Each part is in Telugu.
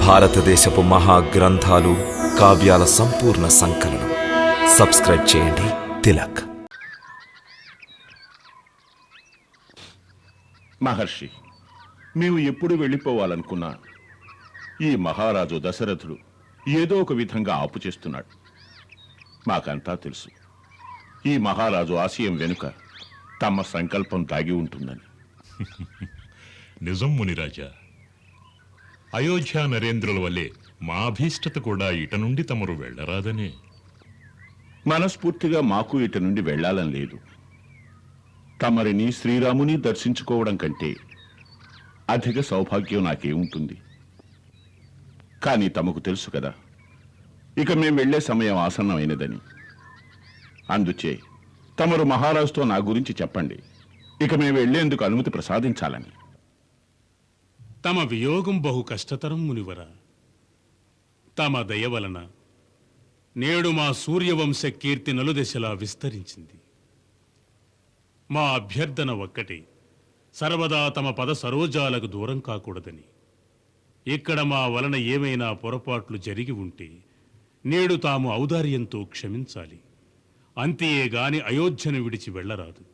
భారతదేశపు మహా గ్రంథాలు కావ్యాల సంపూర్ణ సంకలనం. సబ్స్క్రైబ్ చేయండి. తిలక్. మహర్షి మేము ఎప్పుడు వెళ్ళిపోవాలనుకున్నా ఈ మహారాజు దశరథుడు ఏదో ఒక విధంగా ఆపు చేస్తున్నాడు. మాకంతా తెలుసు. ఈ మహారాజు ఆశయం వెనుక తమ సంకల్పం దాగి ఉంటుందని. నిజం మునిరాజా అయోధ్య నరేంద్రుల వల్లే మా అభీష్టత కూడా ఇట నుండి తమరు వెళ్ళరాదనే. మనస్ఫూర్తిగా మాకు ఇట నుండి వెళ్ళాలని లేదు. తమరిని శ్రీరాముని దర్శించుకోవడం కంటే అధిక సౌభాగ్యం నాకేముంటుంది కానీ తమకు తెలుసు కదా ఇక మేము వెళ్ళే సమయం ఆసన్నమైనదని. అందుచే తమరు మహారాజుతో నా గురించి చెప్పండి. ఇక మేము వెళ్ళేందుకు అనుమతి ప్రసాదించాలని. తమ వియోగం బహు కష్టతరం మునివర. తమ దయ వలన నేడు మా సూర్యవంశ కీర్తి నలుదశలా విస్తరించింది. మా అభ్యర్థన ఒక్కటే సర్వదా తమ పద సరోజాలకు దూరం కాకూడదని. ఇక్కడ మా వలన ఏమైనా పొరపాట్లు జరిగి ఉంటే నేడు తాము ఔదార్యంతో క్షమించాలి. అంతేగాని అయోధ్యను విడిచి వెళ్ళరాదు.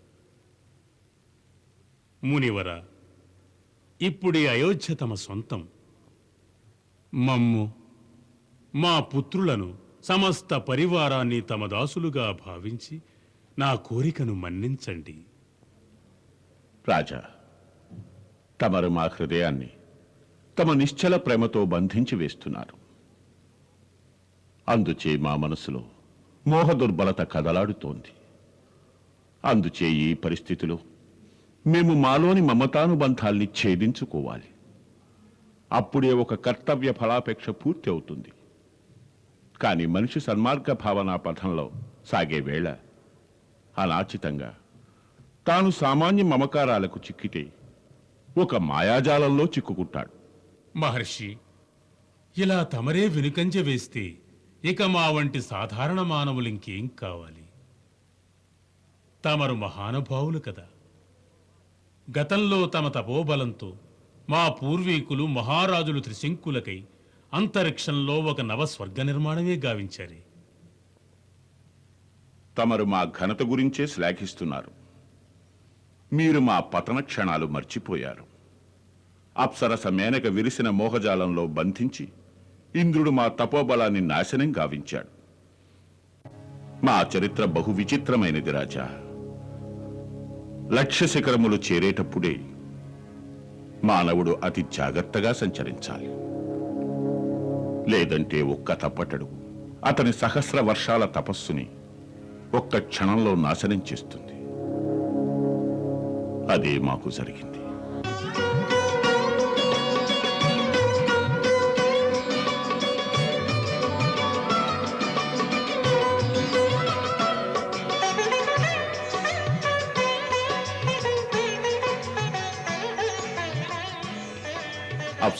మునివరా ఇప్పుడే అయోధ్య తమ సొంతం. మమ్ము మా పుత్రులను సమస్త పరివారాన్ని తమ దాసులుగా భావించి నా కోరికను మన్నించండి. రాజా తమరు మా హృదయాన్ని తమ నిశ్చల ప్రేమతో బంధించి వేస్తున్నారు. అందుచే మా మనసులో మోహ దుర్బలత కదలాడుతోంది. అందుచే ఈ పరిస్థితిలో మేము మాలోని మమతానుబంధాల్ని ఛేదించుకోవాలి. అప్పుడే ఒక కర్తవ్య ఫలాపేక్ష పూర్తి అవుతుంది కానీ మనిషి సన్మార్గ భావనా పథంలో సాగే వేళ అనాచితంగా తాను సామాన్య మమకారాలకు చిక్కితే ఒక మాయాజాలంలో చిక్కుకుంటాడు. మహర్షి ఇలా తమరే వెనుకంజ వేస్తే ఇక మా వంటి సాధారణ మానవులు ఇంకేం కావాలి? తమరు మహానుభావులు కదా. గతంలో తమ తపోబలంతో మా పూర్వీకులు మహారాజులు త్రిశంకులకై అంతరిక్షంలో ఒక నవ స్వర్గ నిర్మాణమే గావించారు. తమరు మా ఘనత గురించే శ్లాఘిస్తున్నారు. మీరు మా పతన క్షణాలు మర్చిపోయారు. అప్సరస మేనక విరిసిన మోహజాలంలో బంధించి ఇంద్రుడు మా తపోబలాన్ని నాశనం గావించాడు. మా చరిత్ర బహు విచిత్రమైనది రాజా. లక్ష్య శిఖరములు చేరేటప్పుడే మానవుడు అతి జాగ్రత్తగా సంచరించాలి. లేదంటే ఒక్క తప్పటడు అతని సహస్ర వర్షాల తపస్సుని ఒక్క క్షణంలో నాశనం చేస్తుంది. అదే మాకు జరిగింది.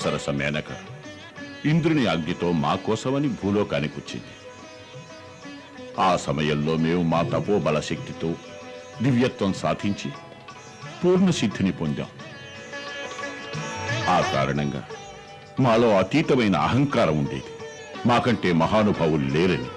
అప్సరస మేనక ఇంద్రుని ఆజ్ఞతో మా కోసమని భూలోకానికి వచ్చింది. ఆ సమయంలో మేము మా తపోబల శక్తితో దివ్యత్వం సాధించి పూర్ణ సిద్ధిని పొందాం. ఆ కారణంగా మాలో అతీతమైన అహంకారం ఉండేది. మాకంటే మహానుభావులు లేరని.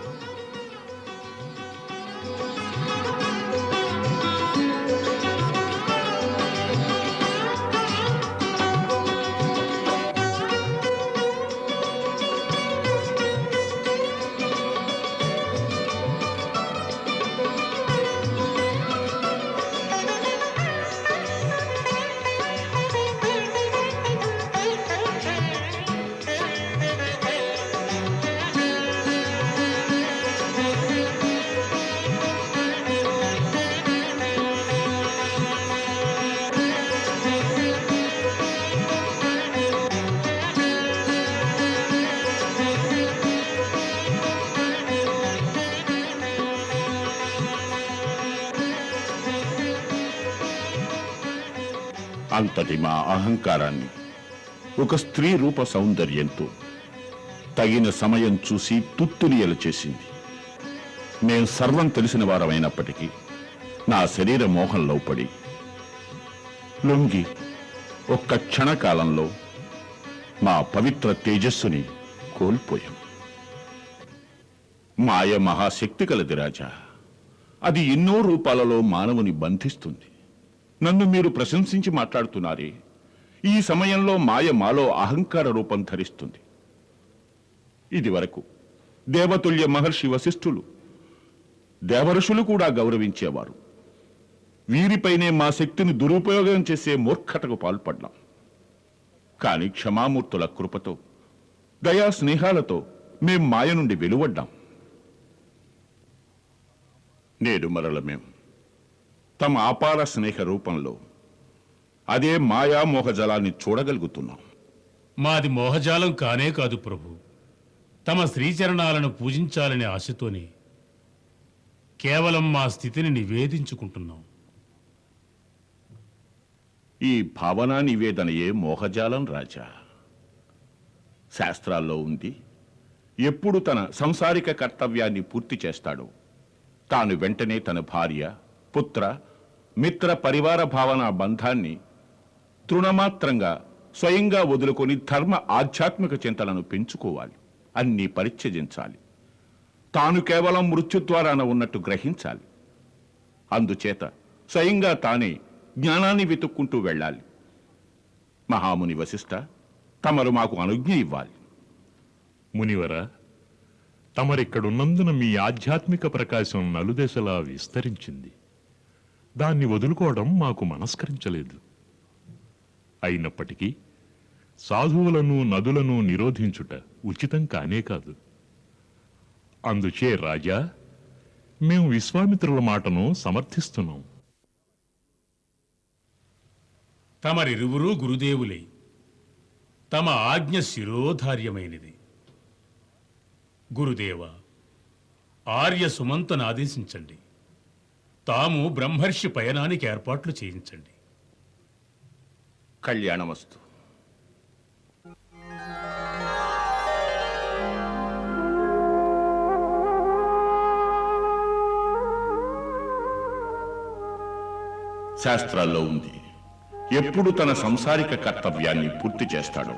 అంతటి మా అహంకారాన్ని? ఒక స్త్రీ రూప సౌందర్యంతో తగిన సమయం చూసి తుత్తునియలు చేసింది. మేం సర్వం తెలిసిన వారమైనప్పటికీ నా శరీర మోహంలో పడి లొంగి ఒక్క క్షణకాలంలో మా పవిత్ర తేజస్సుని కోల్పోయాం. మాయ మహాశక్తి కలది రాజా. అది ఎన్నో రూపాలలో మానవుని బంధిస్తుంది. నన్ను మీరు ప్రశంసించి మాట్లాడుతున్నారే. ఈ సమయంలో మాయ మాలో అహంకార రూపం ధరిస్తుంది. ఇది వరకు దేవతుల్య మహర్షి వశిష్ఠులు దేవఋషులు కూడా గౌరవించేవారు. వీరిపైనే మా శక్తిని దురుపయోగం చేసే మూర్ఖటకు పాల్పడ్డాం. కాని క్షమామూర్తుల కృపతో దయా స్నేహాలతో మేం మాయ నుండి వెలువడ్డాం. నేడు మరల మేము తమ అపార స్నేహ రూపంలో అదే మాయా మోహజలాన్ని చూడగలుగుతున్నాం. మాది మోహజాలం కానే కాదు ప్రభు. తమ శ్రీచరణాలను పూజించాలనే ఆశతోనే కేవలం మా స్థితిని నివేదించుకుంటున్నాం. ఈ భావనా నివేదనయే మోహజాలం రాజా. శాస్త్రాల్లో ఉంది ఎప్పుడు తన సంసారిక కర్తవ్యాన్ని పూర్తి చేస్తాడో తాను వెంటనే తన భార్య పుత్ర మిత్ర పరివార భావన బంధాన్ని తృణమాత్రంగా స్వయంగా వదులుకొని ధర్మ ఆధ్యాత్మిక చింతలను పెంచుకోవాలి. అన్ని పరిత్యజించాలి. తాను కేవలం మృత్యుద్వారాన ఉన్నట్టు గ్రహించాలి. అందుచేత స్వయంగా తానే జ్ఞానాన్ని వెతుక్కుంటూ వెళ్ళాలి. మహాముని వశిష్ట తమరు మాకు అనుజ్ఞ ఇవ్వాలి. మునివర తమరిక్కడున్నందున మీ ఆధ్యాత్మిక ప్రకాశం నలుదశలా విస్తరించింది. దాన్ని వదులుకోవడం మాకు మనస్కరించలేదు. అయినప్పటికీ సాధువులను నదులను నిరోధించుట ఉచితం కానే కాదు. అందుచే రాజా మేము విశ్వామిత్రుల మాటను సమర్థిస్తున్నాం. తమరిరువురూ గురుదేవులే. తమ ఆజ్ఞ శిరోధార్యమైనది. గురుదేవ ఆర్య సుమంతను ఆదేశించండి. తాము బ్రహ్మర్షి పయనానికి ఏర్పాట్లు చేయించండి. కళ్యాణమస్తు. శాస్త్రాల్లో ఉంది. ఎప్పుడు తన సంసారిక కర్తవ్యాన్ని పూర్తి చేస్తాడో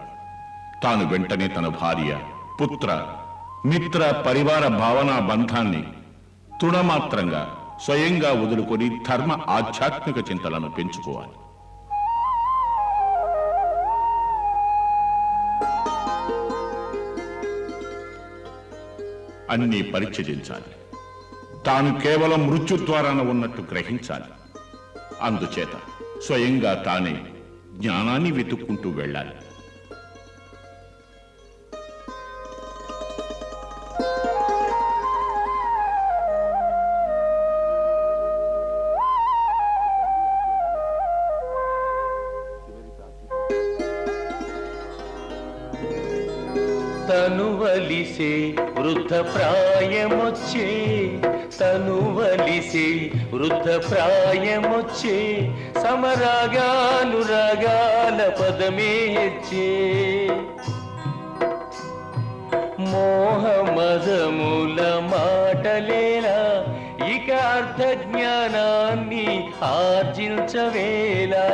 తాను వెంటనే తన భార్య పుత్ర మిత్ర పరివార భావనా బంధాన్ని తృణమాత్రంగా స్వయంగా వదులుకొని ధర్మ ఆధ్యాత్మిక చింతలను పెంచుకోవాలి. అన్ని పరిచయించాలి తాను కేవలం మృత్యు ద్వారాన ఉన్నట్టు గ్రహించాలి. అందుచేత స్వయంగా తానే జ్ఞానాన్ని వెతుక్కుంటూ వెళ్ళాలి. తనువలిసే వృద్ధ ప్రాయమొచ్చే తను తనువలిసే వృద్ధ ప్రాయమొచ్చే సమరాగానురాగాల పదమే హెచ్చే మోహమదముల మాటలేలా ఇక అర్థ జ్ఞానాన్ని ఆర్జించవేలా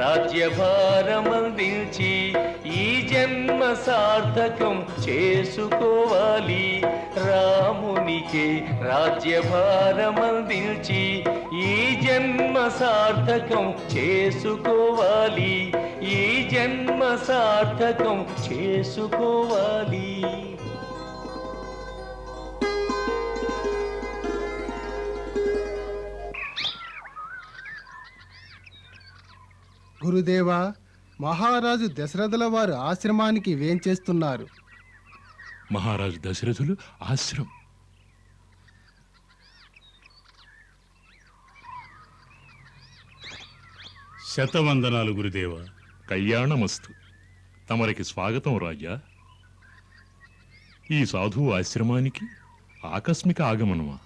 రాజ్యభారమందించి ఈ జన్మ సార్థకం చేసుకోవాలి. రామునికే రాజ్యభారమందించి ఈ జన్మ సార్థకం చేసుకోవాలి. ఈ జన్మ సార్థకం చేసుకోవాలి. గురుదేవా మహారాజు దశరథుల వారు ఆశ్రమానికి వేంచేస్తున్నారు. మహారాజు దశరథులు ఆశ్రం శతవందనాలు గురుదేవ. కళ్యాణమస్తు. తమరికి స్వాగతం రాజా. ఈ సాధువు ఆశ్రమానికి ఆకస్మిక ఆగమనమా?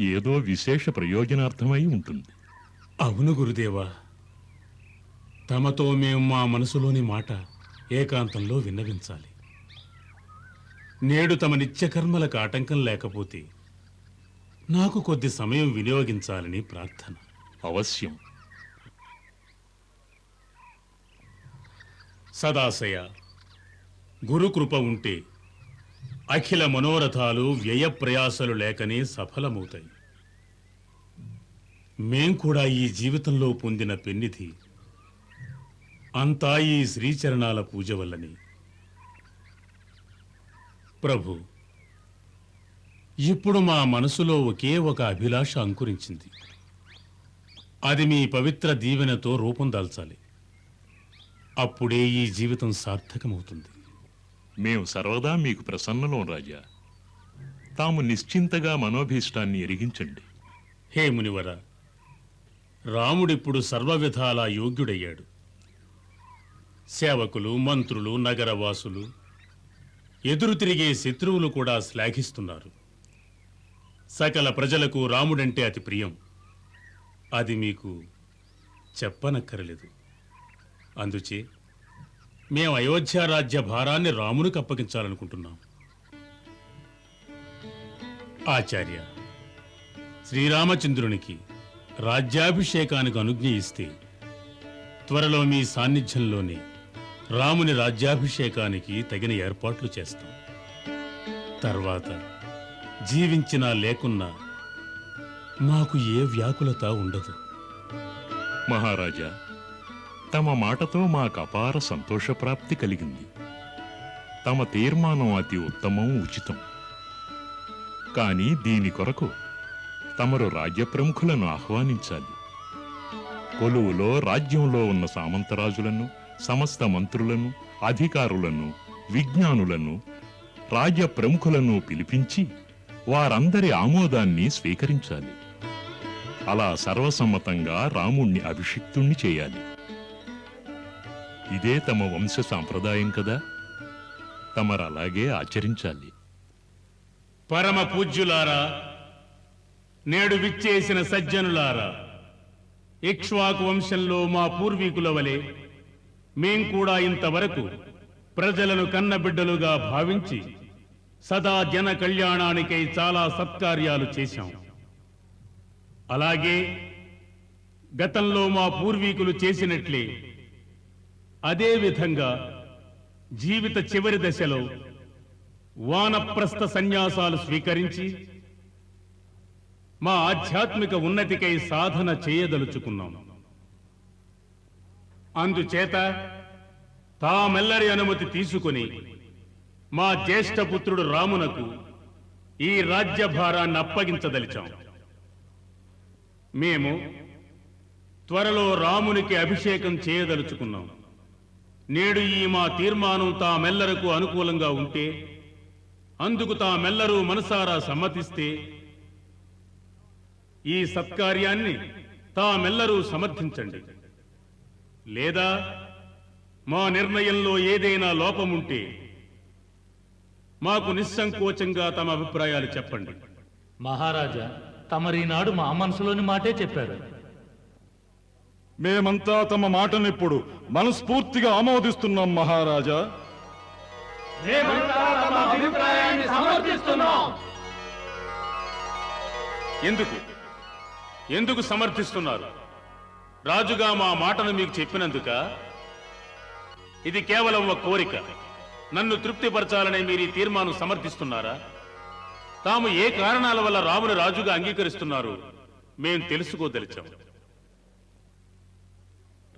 ఏదో విశేష ప్రయోజనార్థమై ఉంటుంది. అవును గురుదేవ. తమతో మేము మా మనసులోని మాట ఏకాంతంలో విన్నవించాలి. నేడు తమ నిత్యకర్మలకు ఆటంకం లేకపోతే నాకు కొద్ది సమయం వినియోగించాలని ప్రార్థన. అవశ్యం. సదాశయ గురుకృప ఉంటే అఖిల మనోరథాలు వ్యయ ప్రయాసలు లేకనే సఫలమవుతాయి. మేం కూడా ఈ జీవితంలో పొందిన పెన్నిధి అంతా ఈ శ్రీచరణాల పూజ వల్లని. ప్రభు ఇప్పుడు మా మనసులో ఒకే ఒక అభిలాష అంకురించింది. అది మీ పవిత్ర దీవెనతో రూపం దాల్చాలి. అప్పుడే ఈ జీవితం సార్థకమవుతుంది. మేము సర్వదా మీకు ప్రసన్నలం రాజా. తాము నిశ్చింతగా మనోభీష్టాన్ని ఎరిగించండి. హే మునివర రాముడిప్పుడు సర్వవిధాలా యోగ్యుడయ్యాడు. సేవకులు మంత్రులు నగరవాసులు ఎదురు తిరిగే శత్రువులు కూడా శ్లాఘిస్తున్నారు. సకల ప్రజలకు రాముడంటే అతి ప్రియం. అది మీకు చెప్పనక్కరలేదు. అందుచే మేము అయోధ్య రాజ్య భారాన్ని రామునికి అప్పగించాలనుకుంటున్నాం ఆచార్య శ్రీరామచంద్రునికి రాజ్యాభిషేకానికి అనుజ్ఞ ఇస్తే త్వరలో మీ సాన్నిధ్యంలోనే రాముని రాజ్యాభిషేకానికి తగిన ఏర్పాట్లు చేస్తాం. తర్వాత జీవించినా లేకున్నా మాకు ఏ వ్యాకులత ఉండదు. మహారాజా తమ మాటతో మాకు అపార సంతోషప్రాప్తి కలిగింది. తమ తీర్మానం అతి ఉత్తమం ఉచితం. కానీ దీని కొరకు తమరు రాజ్య ప్రముఖులను ఆహ్వానించాలి. కొలువులో రాజ్యంలో ఉన్న సామంతరాజులను సమస్త మంత్రులను అధికారులను విజ్ఞానులను రాజ్య ప్రముఖులను పిలిపించి వారందరి ఆమోదాన్ని స్వీకరించాలి. అలా సర్వసమ్మతంగా రాముణ్ణి అభిషిక్తుణ్ణి చేయాలి. ఇదే తమ వంశ సాంప్రదాయం కదా? తమరు అలాగే ఆచరించాలి. పరమ పూజ్యులారా నేడు విచ్చేసిన సజ్జనులారా ఇక్ష్వాకు వంశంలో మా పూర్వీకుల వలె మేం కూడా ఇంతవరకు ప్రజలను కన్నబిడ్డలుగా భావించి సదా జన కళ్యాణానికై చాలా సత్కార్యాలు చేశాం. అలాగే గతంలో మా పూర్వీకులు చేసినట్లే అదే విధంగా జీవిత చివరి దశలో వానప్రస్థ సన్యాసాలు స్వీకరించి మా ఆధ్యాత్మిక ఉన్నతికై సాధన చేయదలుచుకున్నాం. అందుచేత తామెల్లరి అనుమతి తీసుకుని మా జ్యేష్ఠపుత్రుడు రామునకు ఈ రాజ్యభారాన్ని అప్పగించదలిచాం. మేము త్వరలో రామునికి అభిషేకం చేయదలుచుకున్నాం. నేడు ఈ మా తీర్మానం తామెల్లరకు అనుకూలంగా ఉంటే అందుకు తామెల్లరూ మనసారా సమ్మతిస్తే ఈ సత్కార్యాన్ని తామెల్లరూ సమర్థించండి. లేదా మా నిర్ణయంలో ఏదైనా లోపముంటే మాకు నిస్సంకోచంగా తమ అభిప్రాయాలు చెప్పండి. మహారాజా తమరీనాడు మా మనసులోని మాటే చెప్పారు. మేమంతా తమ మాటను ఇప్పుడు మనస్ఫూర్తిగా ఆమోదిస్తున్నాం మహారాజా. ఎందుకు? ఎందుకు సమర్థిస్తున్నారు? రాజుగా మా మాటను మీకు చెప్పినందుక ఇది కేవలం ఒక కోరిక. నన్ను తృప్తిపరచాలనే మీరు ఈ తీర్మానం సమర్థిస్తున్నారా? తాము ఏ కారణాల వల్ల రాముని రాజుగా అంగీకరిస్తున్నారు? మేం తెలుసుకోదలిచాం.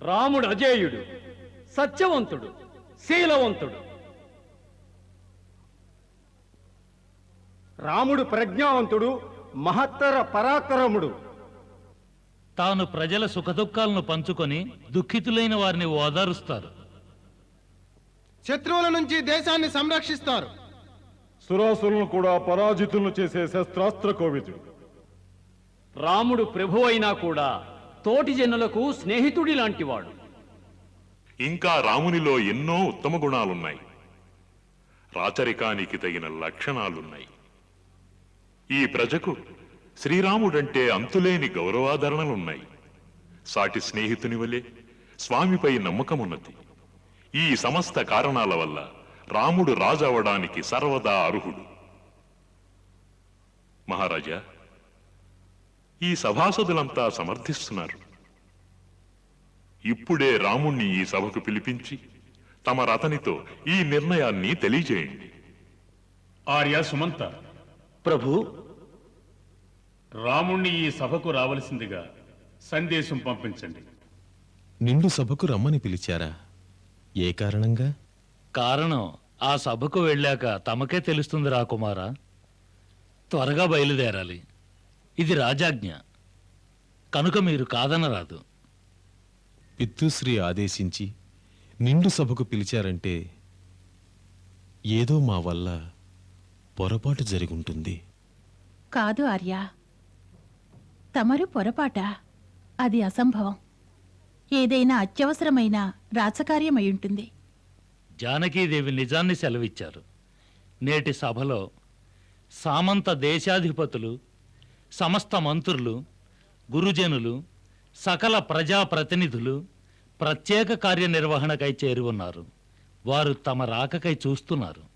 రాముడు అజేయుడు సత్యవంతుడు శీలవంతుడు. రాముడు ప్రజ్ఞావంతుడు మహత్తర పరాక్రముడు. తాను ప్రజల సుఖదుఖాలను పంచుకొని దుఃఖితులైన వారిని ఓదారుస్తారు. శత్రువుల నుంచి దేశాన్ని సంరక్షిస్తారు. సురాసులను కూడా పరాజితులను చేసే శస్త్రాస్త్ర కోవిదుడు రాముడు ప్రభు అయినా కూడా తోటి జనులకు స్నేహితుడి లాంటివాడు. ఇంకా రామునిలో ఎన్నో ఉత్తమ గుణాలున్నాయి. రాచరికానికి తగిన లక్షణాలున్నాయి. ఈ ప్రజకు శ్రీరాముడంటే అంతులేని గౌరవాదరణలున్నాయి. సాటి స్నేహితుని వలె స్వామిపై నమ్మకమున్నది. ఈ సమస్త కారణాల వల్ల రాముడు రాజవడానికి సర్వదా అర్హుడు. మహారాజా ఈ సభాసదులంతా సమర్థిస్తున్నారు. ఇప్పుడే రాముణ్ణి ఈ సభకు పిలిపించి తమ రతనితో ఈ నిర్ణయాన్ని తెలియజేయండి. ఆర్య సుమంత ప్రభు రాముణ్ణి ఈ సభకు రావలసిందిగా సందేశం పంపించండి. నిండు సభకు రమ్మని పిలిచారా? ఏ కారణంగా? కారణం ఆ సభకు వెళ్ళాక తమకే తెలుస్తుంది రా కుమారా. త్వరగా బయలుదేరాలి. ఇది రాజాజ్ఞ. కనుక మీరు కాదనరాదు. పితృశ్రీ ఆదేశించి నిండు సభకు పిలిచారంటే ఏదో మా వల్ల పొరపాటు జరిగుంటుంది కాదు ఆర్య తమరు పొరపాట? అది అసంభవం. ఏదైనా అత్యవసరమైన రాజకార్యమై జానకీదేవి నిజాన్ని సెలవిచ్చారు. నేటి సభలో సామంత దేశాధిపతులు సమస్త మంత్రులు గురుజనులు సకల ప్రజాప్రతినిధులు ప్రత్యేక కార్యనిర్వహణకై చేరి ఉన్నారు. వారు తమ రాకకై చూస్తున్నారు.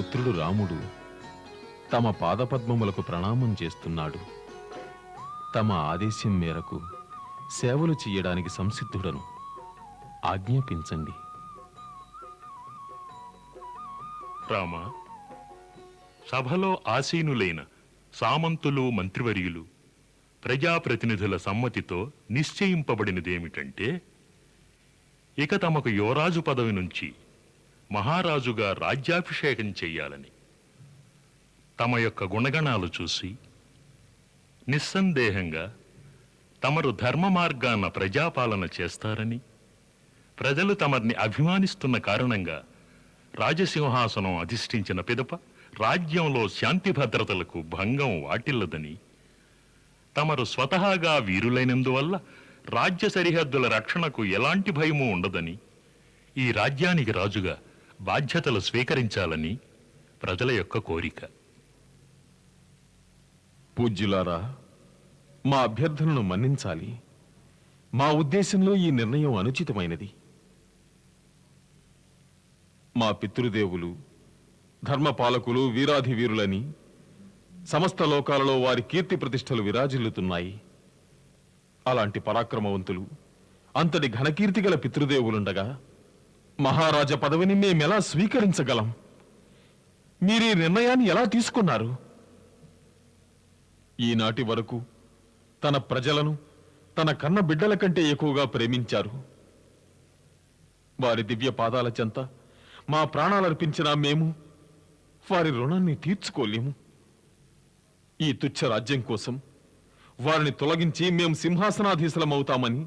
పుత్రుడు రాముడు తమ పాదపద్మములకు ప్రణామం చేస్తున్నాడు. తమ ఆదేశం మేరకు సేవలు చెయ్యడానికి సంసిద్ధుడను ఆజ్ఞాపించండి. రామ సభలో ఆసీనులైన సామంతులు మంత్రివర్యులు ప్రజాప్రతినిధుల సమ్మతితో నిశ్చయింపబడినదేమిటంటే ఇక తమకు యువరాజు పదవి నుంచి మహారాజుగా రాజ్యాభిషేకం చెయ్యాలని. తమ యొక్క గుణగణాలు చూసి నిస్సందేహంగా తమరు ధర్మ మార్గాన ప్రజాపాలన చేస్తారని ప్రజలు తమర్ని అభిమానిస్తున్న కారణంగా రాజసింహాసనం అధిష్ఠించిన పిదప రాజ్యంలో శాంతి భద్రతలకు భంగం వాటిల్లదని తమరు స్వతహాగా వీరులైనందువల్ల రాజ్య సరిహద్దుల రక్షణకు ఎలాంటి భయము ఉండదని ఈ రాజ్యానికి రాజుగా బాధ్యతలు స్వీకరించాలని ప్రజల యొక్క కోరిక. పూజ్యులారా మా అభ్యర్థనను మన్నించాలి. మా ఉద్దేశంలో ఈ నిర్ణయం అనుచితమైనది. మా పితృదేవులు ధర్మపాలకులు వీరాధి వీరులని సమస్త లోకాలలో వారి కీర్తి ప్రతిష్టలు విరాజిల్లుతున్నాయి. అలాంటి పరాక్రమవంతులు అంతటి ఘనకీర్తి గల పితృదేవులుండగా మహారాజ పదవిని మేమెలా స్వీకరించగలం? మీరీ నిర్ణయాన్ని ఎలా తీసుకున్నారు? ఈనాటి వరకు తన ప్రజలను తన కన్న బిడ్డల కంటే ఎక్కువగా ప్రేమించారు. వారి దివ్య పాదాల చెంత మా ప్రాణాలర్పించిన మేము వారి రుణాన్ని తీర్చుకోలేము. ఈ తుచ్చ రాజ్యం కోసం వారిని తొలగించి మేము సింహాసనాధీశలమవుతామని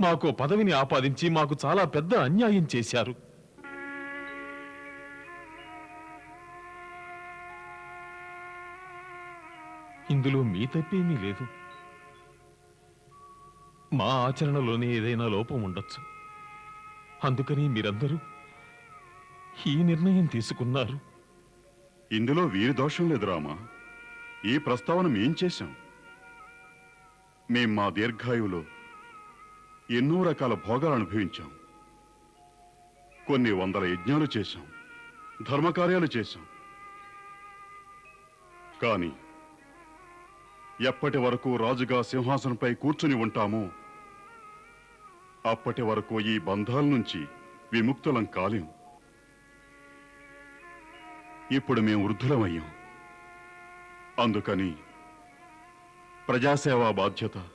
మాకు పదవిని ఆపాదించి మాకు చాలా పెద్ద అన్యాయం చేశారు. ఇందులో మీ తప్పేమీ లేదు. మా ఆచరణలోనే ఏదైనా లోపం ఉండొచ్చు. అందుకని మీరందరూ ఈ నిర్ణయం తీసుకున్నారు. ఇందులో వీరి దోషం లేదు రామా. ఈ ప్రస్తావన మేం చేశాం. మేం మా దీర్ఘాయువులో ఎన్నో రకాల భోగాలు అనుభవించాం. కొన్ని వందల యజ్ఞాలు చేశాం. ధర్మకార్యాలు చేశాం. కానీ ఎప్పటి వరకు రాజుగా సింహాసనంపై కూర్చుని ఉంటామో అప్పటి వరకు ఈ బంధాల నుంచి విముక్తులం కాలేం. ఇప్పుడు మేము వృద్ధులమయ్యాం. అందుకని ప్రజాసేవా బాధ్యత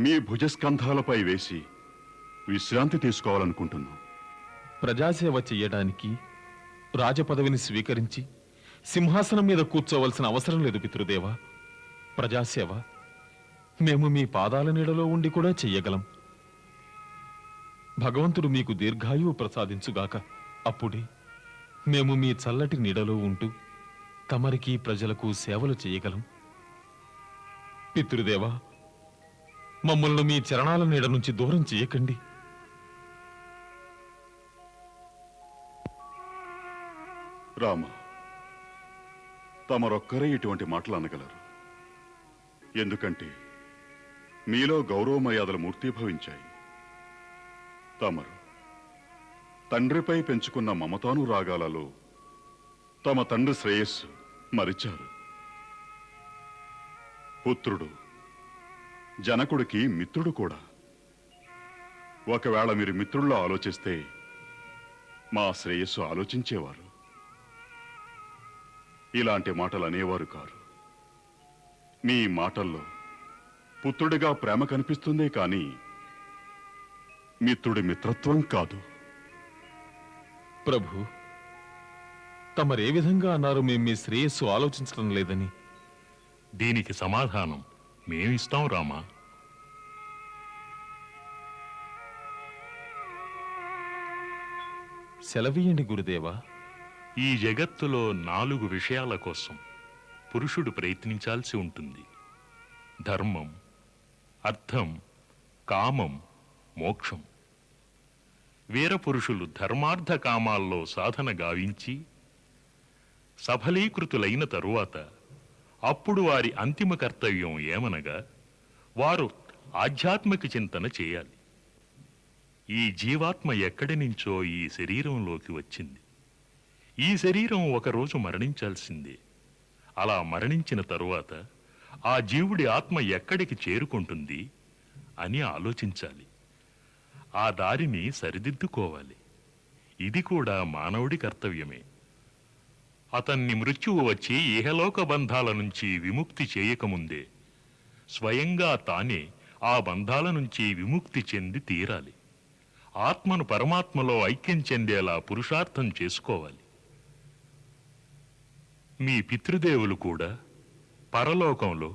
మీ భుజస్కంధాలపై వేసి విశ్రాంతి తీసుకోవాలనుకుంటున్నాం. ప్రజాసేవ చెయ్యడానికి రాజపదవిని స్వీకరించి సింహాసనం మీద కూర్చోవలసిన అవసరం లేదు పితృదేవ. ప్రజాసేవ మేము మీ పాదాల నీడలో ఉండి కూడా చెయ్యగలం. భగవంతుడు మీకు దీర్ఘాయువు ప్రసాదించుగాక అప్పుడే మేము మీ చల్లటి నీడలో ఉంటూ తమరికి ప్రజలకు సేవలు చేయగలం పితృదేవా మమ్మల్ని మీ చరణాల నీడ నుంచి దూరం చేయకండి. రామ తమరొక్కరే ఇటువంటి మాటలు అనగలరు. ఎందుకంటే మీలో గౌరవ మర్యాదలు మూర్తీభవించాయి. తమరు తండ్రిపై పెంచుకున్న మమతాను రాగాలలో తమ తండ్రి శ్రేయస్సు మరిచారు. పుత్రుడు జనకుడికి మిత్రుడు కూడా. ఒకవేళ మీరు మిత్రుల్లో ఆలోచిస్తే మా శ్రేయస్సు ఆలోచించేవారు. ఇలాంటి మాటలు అనేవారు కారు. మీ మాటల్లో పుత్రుడిగా ప్రేమ కనిపిస్తుందే కాని మిత్రుడి మిత్రత్వం కాదు. ప్రభు తమరే విధంగా అన్నారు మేము మీ శ్రేయస్సు ఆలోచించడం లేదని? దీనికి సమాధానం మేమిస్తాం రామా. సెలవీయండి గురుదేవా. ఈ జగత్తులో నాలుగు విషయాల కోసం పురుషుడు ప్రయత్నించాల్సి ఉంటుంది. ధర్మం అర్థం కామం మోక్షం. వీరపురుషులు ధర్మార్థ కామాల్లో సాధన గావించి సఫలీకృతులైన తరువాత అప్పుడు వారి అంతిమ కర్తవ్యం ఏమనగా వారు ఆధ్యాత్మిక చింతన చేయాలి. ఈ జీవాత్మ ఎక్కడి నుంచో ఈ శరీరంలోకి వచ్చింది. ఈ శరీరం ఒకరోజు మరణించాల్సిందే. అలా మరణించిన తరువాత ఆ జీవుడి ఆత్మ ఎక్కడికి చేరుకుంటుంది అని ఆలోచించాలి. ఆ దారిని సరిదిద్దుకోవాలి. ఇది కూడా మానవుడి కర్తవ్యమే. అతన్ని మృత్యువు వచ్చి ఇహలోక బంధాల నుంచి విముక్తి చేయకముందే స్వయంగా తానే ఆ బంధాల నుంచి విముక్తి చెంది తీరాలి. ఆత్మను పరమాత్మలో ఐక్యం చెందేలా పురుషార్థం చేసుకోవాలి. మీ పితృదేవులు కూడా పరలోకంలో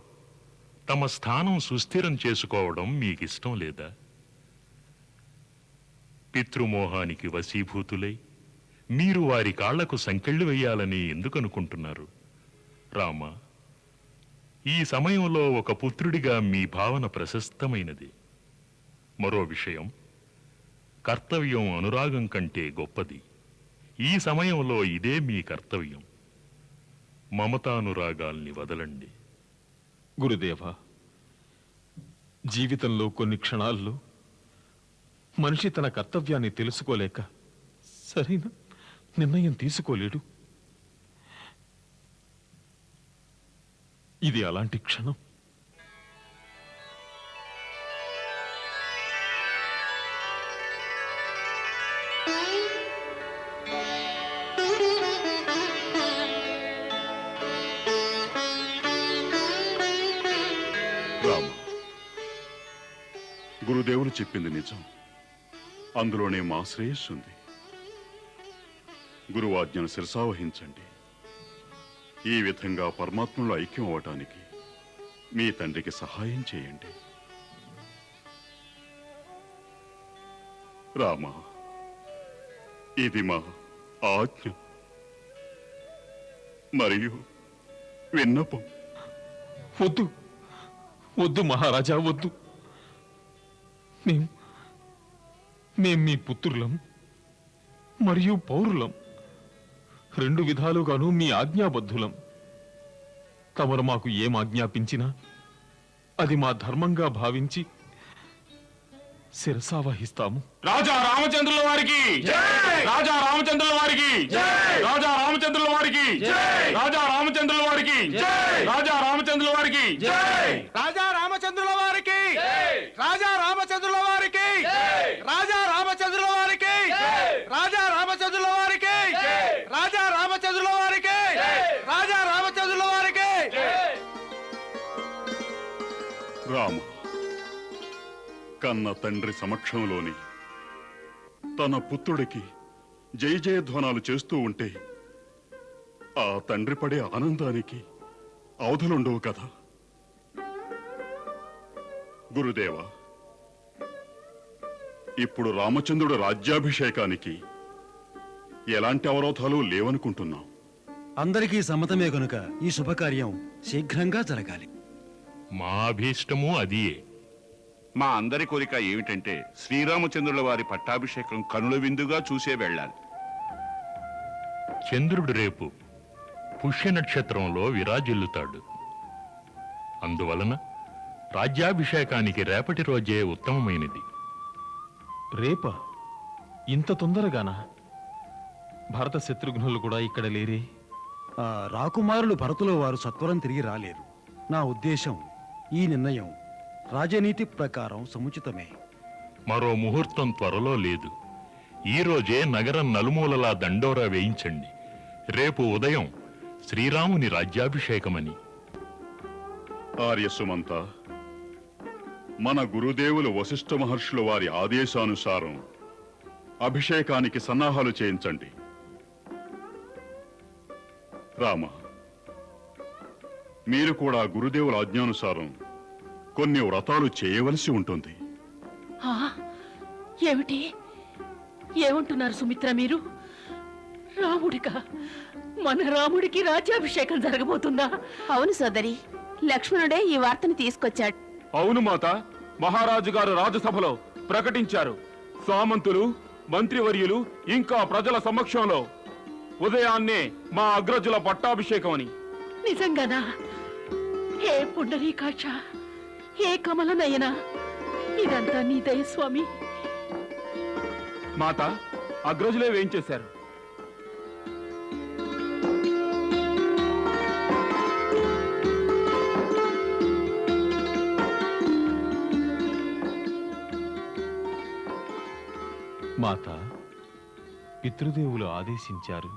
తమ స్థానం సుస్థిరం చేసుకోవడం మీకిష్టం లేదా? పితృమోహానికి వశీభూతులై మీరు వారి కాళ్ళకు సంకెళ్ళు వేయాలని ఎందుకు అనుకుంటున్నారు? రామ ఈ సమయంలో ఒక పుత్రుడిగా మీ భావన ప్రశస్తమైనది. మరో విషయం కర్తవ్యం అనురాగం కంటే గొప్పది. ఈ సమయంలో ఇదే మీ కర్తవ్యం. మమతానురాగాల్ని వదలండి. గురుదేవ జీవితంలో కొన్ని క్షణాల్లో మనిషి తన కర్తవ్యాన్ని తెలుసుకోలేక సరేనా? నిర్ణయం తీసుకోలేడు. ఇది అలాంటి క్షణం. రామ గురుదేవులు చెప్పింది నిజం. అందులోనే మా శ్రేయస్సు ఉంది గురువాజ్ఞను శిరసావహించండి. ఈ విధంగా పరమాత్మలో ఐక్యం అవటానికి మీ తండ్రికి సహాయం చేయండి. రామ ఇది మా ఆజ్ఞ. మరియు విన్నపం. వద్దు వద్దు మహారాజా వద్దు. మేం మేం మీ పుత్రులం మరియు పౌరులం. రెండు విధాలుగాను మీ ఆజ్ఞాబద్ధులం. తమరు మాకు ఏం ఆజ్ఞాపించినా అది మా ధర్మంగా భావించి శిరసావహిస్తాము రాజా రామచంద్రుల వారికి! రాజా రామచంద్రుల వారికి! రాజా రామచంద్రుల వారికి! రాజా రామచంద్రుల వారికి! రాజా రామచంద్రుల వారికి! రాజా కన్న తండ్రి సమక్షంలోని తన పుత్రుడికి జయ జయధ్వనాలు చేస్తూ ఉంటే ఆ తండ్రి పడే ఆనందానికి అవధులుండవు కదా. గురుదేవ ఇప్పుడు రామచంద్రుడు రాజ్యాభిషేకానికి ఎలాంటి అవరోధాలు లేవనుకుంటున్నాం అందరికీ సమ్మతమే కనుక ఈ శుభకార్యం శీఘ్రంగా జరగాలి. మా అభీష్టము అదియే. మా అందరి కోరిక ఏమిటంటే శ్రీరామచంద్రుల వారి పట్టాభిషేకం కనుల విందుగా చూసే వెళ్ళాలి. చంద్రుడు రేపు పుష్య నక్షత్రంలో విరాజిల్లుతాడు. అందువలన రాజ్యాభిషేకానికి రేపటి రోజే ఉత్తమమైనది. రేపా? ఇంత తొందరగానా? భరత శత్రుఘ్నులు కూడా ఇక్కడ లేరే. ఆ, రాకుమారులు భరతుల వారు సత్వరం తిరిగి రాలేరు. నా ఉద్దేశం ఈ నిర్ణయం రాజనీతి ప్రకారం సముచితమే. మరో ముహూర్తం త్వరలో లేదు. ఈ రోజే నగరం నలుమూలలా దండోరా వేయించండి. రేపు ఉదయం శ్రీరాముని రాజ్యాభిషేకమని. ఆర్యసుమంత మన గురుదేవులు వశిష్ఠ మహర్షుల వారి ఆదేశానుసారం అభిషేకానికి సన్నాహాలు చేయించండి. రామ మీరు కూడా గురుదేవుల ఆజ్ఞానుసారం కొన్ని వ్రతాలు చేయవలసి ఉంటుంది. ఆ, ఏమిటి? ఏమంటున్నారు సుమిత్ర మీరు? రాముడికా మన రాముడికి రాజ్యాభిషేకం జరగబోతుందా? అవును సోదరి లక్ష్మణుడే ఈ వార్తను తీసుకొచ్చాడు. అవును మాత మహారాజు గారు రాజసభలో ప్రకటించారు. సామంతులు మంత్రివర్యులు ఇంకా ప్రజల సమక్షంలో ఉదయాన్నే మా అగ్రజుల పట్టాభిషేకం అని నిజంగానా? హే పుండరీకాక్ష? హే కమలనయనా? ఇదంతా నీ దయ స్వామి. మాత అగ్రజులే వేయించేశారు. మాత పితృదేవులు ఆదేశించారు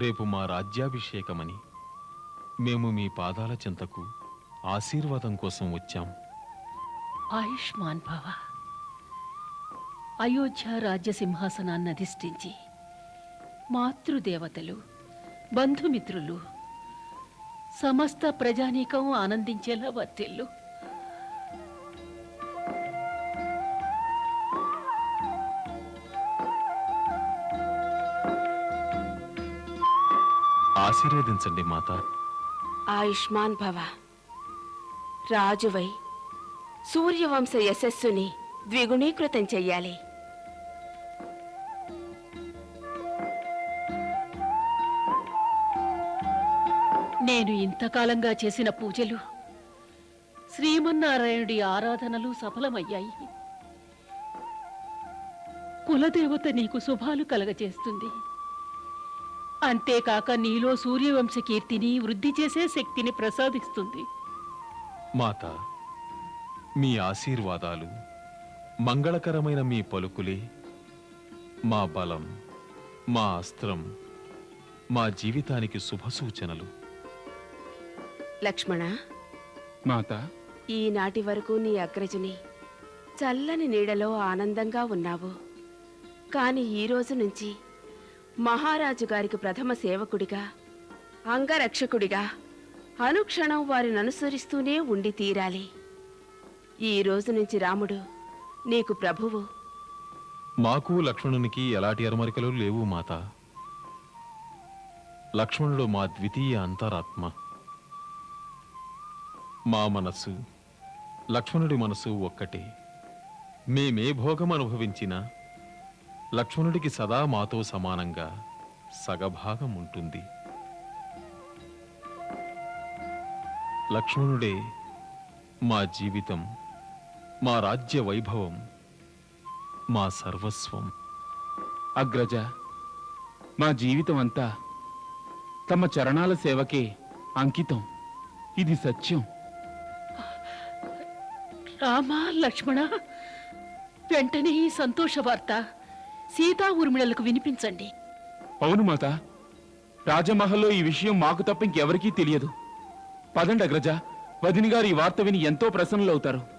రేపు మా రాజ్యాభిషేకమని. మేము మీ పాదాల చెంతకు ఆశీర్వాదం కోసం వచ్చాం. ఆయుష్మాన్ భవ. అయోధ్య రాజ్య సింహాసనాన్ని అధిష్ఠించి మాతృదేవతలు బంధుమిత్రులు సమస్త ప్రజానీకం ఆనందించేలా వర్తిల్లు. ఆశీర్వదించండి మాత. ఆయుష్మాన్ భవ. రాజువై సూర్యవంశ యశస్సుని ద్విగుణీకృతం చెయ్యాలి. నేను ఇంతకాలంగా చేసిన పూజలు శ్రీమన్నారాయణుడి ఆరాధనలు సఫలమయ్యాయి. కులదేవత నీకు శుభాలు కలగజేస్తుంది. అంతేకాక నీలో సూర్యవంశ కీర్తిని వృద్ధి చేసే శక్తిని ప్రసాదిస్తుంది. మాత మీ ఆశీర్వాదాలు మంగళకరమైన మీ పలుకులే మా బలం మా అస్త్రం మా జీవితానికి శుభసూచనలు. లక్ష్మణ మాత ఈనాటి వరకు నీ అగ్రజుని చల్లని నీడలో ఆనందంగా ఉన్నావు. కాని ఈ రోజు నుంచి మహారాజు గారికి ప్రథమ సేవకుడిగా అంగరక్షకుడిగా అనుక్షణం వారిని అనుసరిస్తూనే ఉండి తీరాలి. ఈ రోజు నుంచి రాముడు నీకు ప్రభువు. మాకు లక్ష్మణునికి ఎలాంటి అరమరికలు లేవు మాత. లక్ష్మణుడు మా ద్వితీయ అంతరాత్మ. మా మనసు లక్ష్మణుడి మనసు ఒక్కటే. మేమే భోగం అనుభవించినా లక్ష్మణుడికి సదా మాతో సమానంగా సగభాగం ఉంటుంది. లక్ష్మణుడే మా జీవితం. మా రాజ్య వైభవం మా సర్వస్వం. అగ్రజ మా జీవితం అంతా తమ చరణాల సేవకే అంకితం. ఇది సత్యం. రామా లక్ష్మణ వెంటనే ఈ సంతోష వార్త సీతా ఊర్మిళలకు వినిపించండి. అవును మాత రాజమహల్లో ఈ విషయం మాకు తప్ప ఇంకెవరికీ తెలియదు. పదండి అగ్రజ వదిని గారు ఈ వార్త విని ఎంతో ప్రసన్నులవుతారు.